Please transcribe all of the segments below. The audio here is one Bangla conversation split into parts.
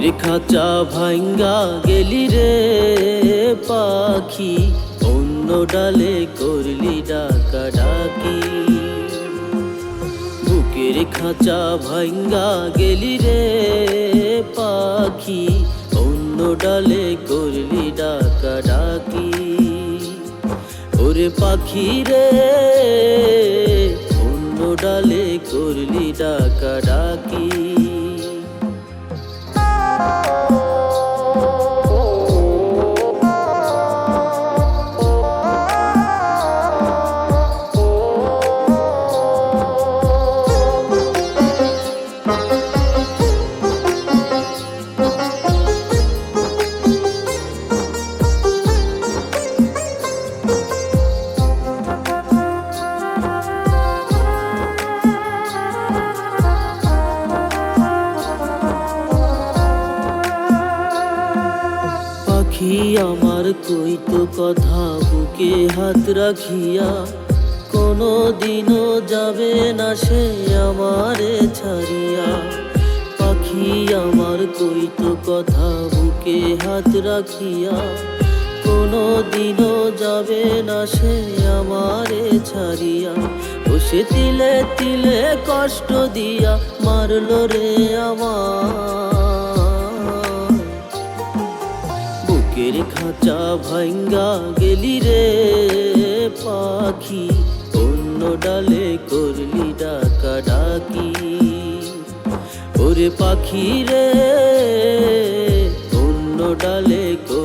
খাঁচা ভাঙ্গা গেলি রে পাখি। অন্য ডালে করলি ডাকা ডাকি। বুকের খাঁচা ভাঙ্গা গেলি রে পাখি। অন্য ডালে করলি ডাকা ডাকি। ওরে পাখি রে, অন্য ডালে করলি ডাকা ডাকি। পাখি আমার কইতো কথা বুকে হাত রাখিয়া। কোনো দিনও যাবে না সে আমারে ছাড়িয়া। পাখি আমার কইতো কথা বুকে হাত রাখিয়া। কোনো দিনও যাবে না সে আমারে ছাড়িয়া। ও সে তিলে তিলে কষ্ট দিয়া মারলো রে আমার খাঁচা ভাঙ্গা গেলি রে পাখি, অন্য ডালে করলি ডাকা ডাকি। ওরে পাখি রে, অন্য ডালে করলি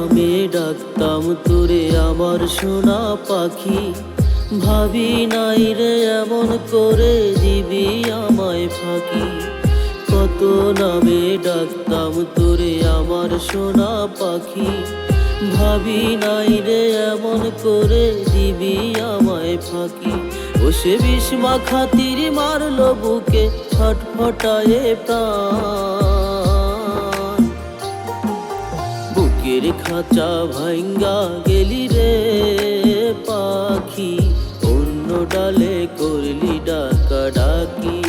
নামে ডাকতাম, তোরে আমার সোনা পাখি, ভাবি নাই রে এমন করে দিবি আমায় ফাঁকি। কত নামে ডাকতাম, তোরে আমার সোনা পাখি, ভাবি নাই রে এমন করে দিবি আমায় ফাঁকি। ও সে বিষ্মা খাতির মারলো বুকে, ছটফটায়ে প্রাণ। বুকের খাঁচা ভাঙ্গা গেলি রে পাখি, অন্য ডালে করলি ডাকা ডাকি।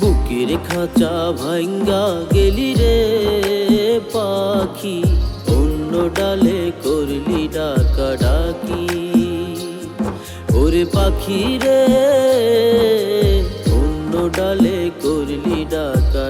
বুকের খাঁচা ভাঙ্গা গেলি রে পাখি, অন্য ডালে করলি ডাকা ডাকি। ওরে পাখি রে, অন্য ডালে করলি ডাকা